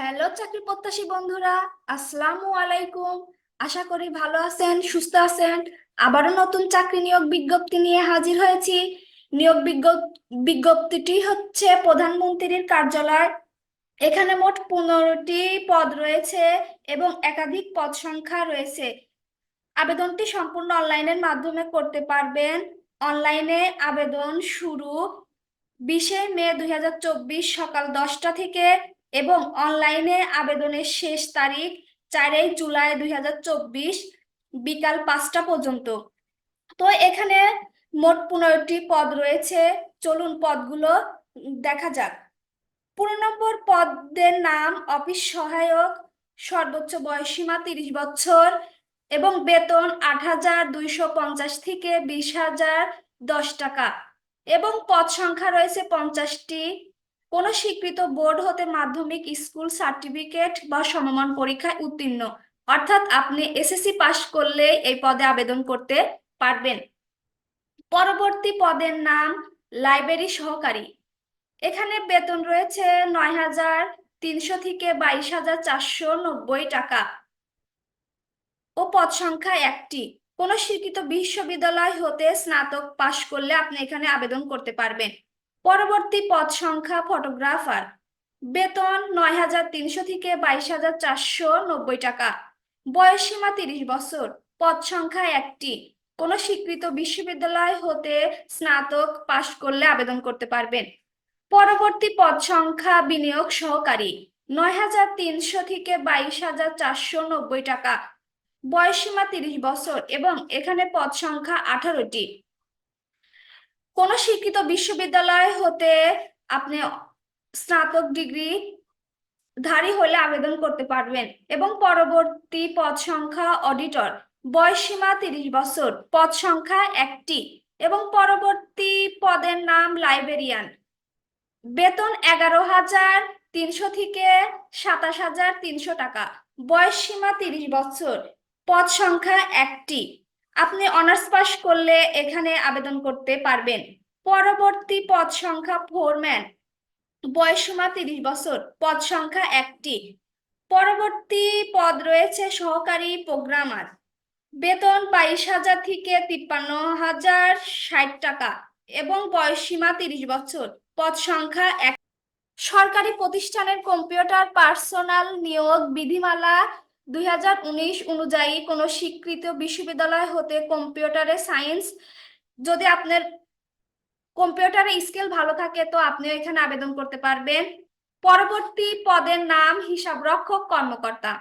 Hello চাকরি প্রত্যাশী বন্ধুরা, আসসালামু আলাইকুম। আশা করি ভালো আছেন, সুস্থ আছেন। আবারও নতুন চাকরি নিয়োগ বিজ্ঞপ্তি নিয়ে হাজির হয়েছি। নিয়োগ বিজ্ঞপ- বিজ্ঞপ্তিটি হচ্ছে প্রধানমন্ত্রীর কার্যালয়। এখানে মোট পনেরোটি পদ রয়েছে এবং একাধিক পদ সংখ্যা রয়েছে। আবেদনটি সম্পূর্ণ অনলাইনের মাধ্যমে করতে পারবেন। অনলাইনে আবেদন শুরু বিশে মে দুই হাজার চব্বিশ সকাল দশটা থেকে এবং অনলাইনে আবেদনের শেষ তারিখ চারই জুলাই দু হাজার চব্বিশ বিকাল পাঁচটা পর্যন্ত। তো এখানে মোট পনেরোটি পদ রয়েছে। চলুন পদগুলো দেখা যাক। পনেরো নম্বর পদের নাম, অফিস সহায়ক, সর্বোচ্চ বয়সীমা তিরিশ বছর এবং বেতন আট হাজার দুইশো পঞ্চাশ থেকে বিশ হাজার দশ টাকা এবং পদ সংখ্যা রয়েছে পঞ্চাশটি। কোন স্বীকৃত বোর্ড হতে মাধ্যমিক স্কুল সার্টিফিকেট বা সমমান পরীক্ষায় উত্তীর্ণ। অর্থাৎ আপনি এসএসসি পাশ করলে এই পদে আবেদন করতে পারবেন। পরবর্তী পদের নাম লাইব্রেরি সহকারী। এখানে বেতন রয়েছে নয় হাজার তিনশো থেকে বাইশ হাজার চারশো নব্বই টাকা। ও পদ সংখ্যা একটি। কোন স্বীকৃত বিশ্ববিদ্যালয় হতে স্নাতক পাশ করলে আপনি এখানে আবেদন করতে পারবেন। পরবর্তী পদ সংখ্যা ফটোগ্রাফার। বেতন নয় হাজার তিনশো থেকে বাইশ হাজার চারশো নব্বই টাকা। বয়স সীমা তিরিশ বছর। পদ সংখ্যা একটি। কোন স্বীকৃত বিশ্ববিদ্যালয় হতে স্নাতক পাশ করলে আবেদন করতে পারবেন। পরবর্তী পদ সংখ্যা বিনিয়োগ সহকারী। নয় হাজার তিনশো থেকে বাইশ হাজার চারশো নব্বই টাকা। বয়সসীমা তিরিশ বছর এবং এখানে পদ সংখ্যা আঠারোটি। কোন শিক্ষিত বিশ্ববিদ্যালয় হতে আপনি স্নাতক ডিগ্রি ধারী হলে আবেদন করতে পারবেন এবং পরবর্তী পদ সংখ্যা অডিটর বয়সসীমা তিরিশ বছর, পদ সংখ্যা একটি এবং পরবর্তী পদের নাম লাইব্রেরিয়ান বেতন এগারো হাজার তিনশো থেকে সাতাশ হাজার তিনশো টাকা। বয়স সীমা তিরিশ বছর, পদ সংখ্যা একটি। আপনি অনার্স পাস করলে এখানে আবেদন করতে পারবেন। পরবর্তী পদ সংখ্যা ফোরম্যান বয়স সীমা তিরিশ বছর, পদ সংখ্যা একটি। পরবর্তী পদ রয়েছে সহকারী প্রোগ্রামার বেতন বাইশ হাজার থেকে তিপ্পান্ন হাজার ষাট টাকা এবং বয়স সীমা তিরিশ বছর, পদ সংখ্যা এক। সরকারি প্রতিষ্ঠানের কম্পিউটার পার্সোনাল নিয়োগ বিধিমালা দু হাজার উনিশ অনুযায়ী কোনো স্বীকৃত বিশ্ববিদ্যালয় হতে কম্পিউটারে সায়েন্স, যদি আপনার কম্পিউটারে স্কিল ভালো থাকে তো আপনিও এখানে আবেদন করতে পারবেন। পরবর্তী পদের নাম, হিসাবরক্ষক কর্মকর্তা।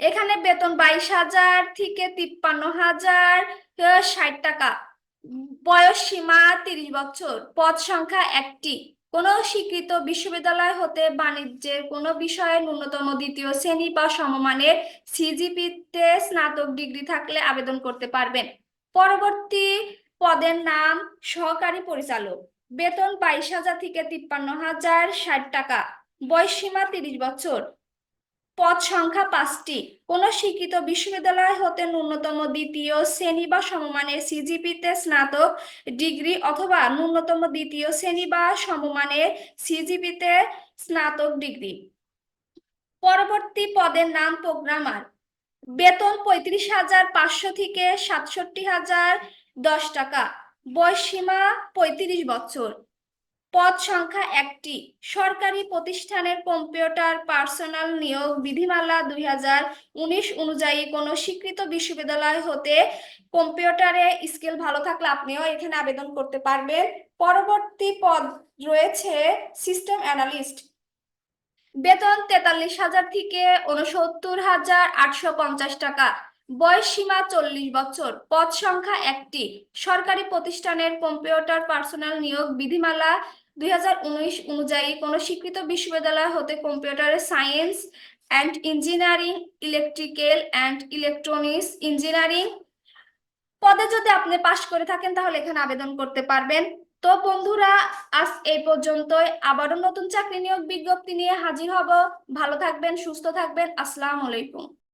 এখানে বেতন বাইশ হাজার থেকে তিপ্পান্ন হাজার, ষাট টাকা। বয়স সীমা তিরিশ বছর। পদ সংখ্যা একটি। কোন স্বীকৃত বিশ্ববিদ্যালয় হতে বাণিজ্যের কোন বিষয়ে ন্যূনতম দ্বিতীয় শ্রেণি বা সমমানের সিজিপিতে স্নাতক ডিগ্রি থাকলে আবেদন করতে পারবেন। পরবর্তী পদের নাম, সহকারী পরিচালক। বেতন বাইশ হাজার থেকে তিপ্পান্ন হাজার ষাট টাকা। বয়স সীমা তিরিশ বছর। পদ সংখ্যা পাঁচটি। কোন স্বীকৃত বিশ্ববিদ্যালয় হতে ন্যূনতম দ্বিতীয় শ্রেণি বা সমমানের সিজিপিতে স্নাতক ডিগ্রি অথবা ন্যূনতম দ্বিতীয় শ্রেণি বা সমমানের সিজিপিতে স্নাতক ডিগ্রি। পরবর্তী পদের নাম প্রোগ্রামার। বেতন পঁয়ত্রিশ হাজার পাঁচশো থেকে সাতষট্টি হাজার দশ টাকা। বয়স সীমা পঁয়ত্রিশ বছর। পদ সংখ্যা একটি। সরকারি প্রতিষ্ঠানের কম্পিউটার পার্সোনাল নিয়োগ বিধিমালা দুই হাজার উনিশ অনুযায়ী কোনো স্বীকৃত বিশ্ববিদ্যালয় হতে কম্পিউটারে স্কিল ভালো থাকলে আপনিও এখানে আবেদন করতে পারবেন। পরবর্তী পদ রয়েছে সিস্টেম অ্যানালিস্ট। বেতন তেতাল্লিশ হাজার থেকে উনসত্তর হাজার আটশো পঞ্চাশ টাকা। বয়স সীমা চল্লিশ বছর। পদ সংখ্যা একটি। সরকারি প্রতিষ্ঠানের কম্পিউটার পার্সোনাল নিয়োগ বিধিমালা দুই হাজার উনিশ অনুযায়ী কোনো স্বীকৃত বিশ্ববিদ্যালয় হতে কম্পিউটারের science and engineering, electrical and electronics engineering. পদে যদি আপনি পাশ করে থাকেন, তাহলে এখানে আবেদন করতে পারবেন। তো বন্ধুরা, আজ এই পর্যন্তই। আবারও নতুন চাকরি নিয়োগ বিজ্ঞপ্তি নিয়ে হাজির হব। ভালো থাকবেন, সুস্থ থাকবেন। আসসালামু আলাইকুম।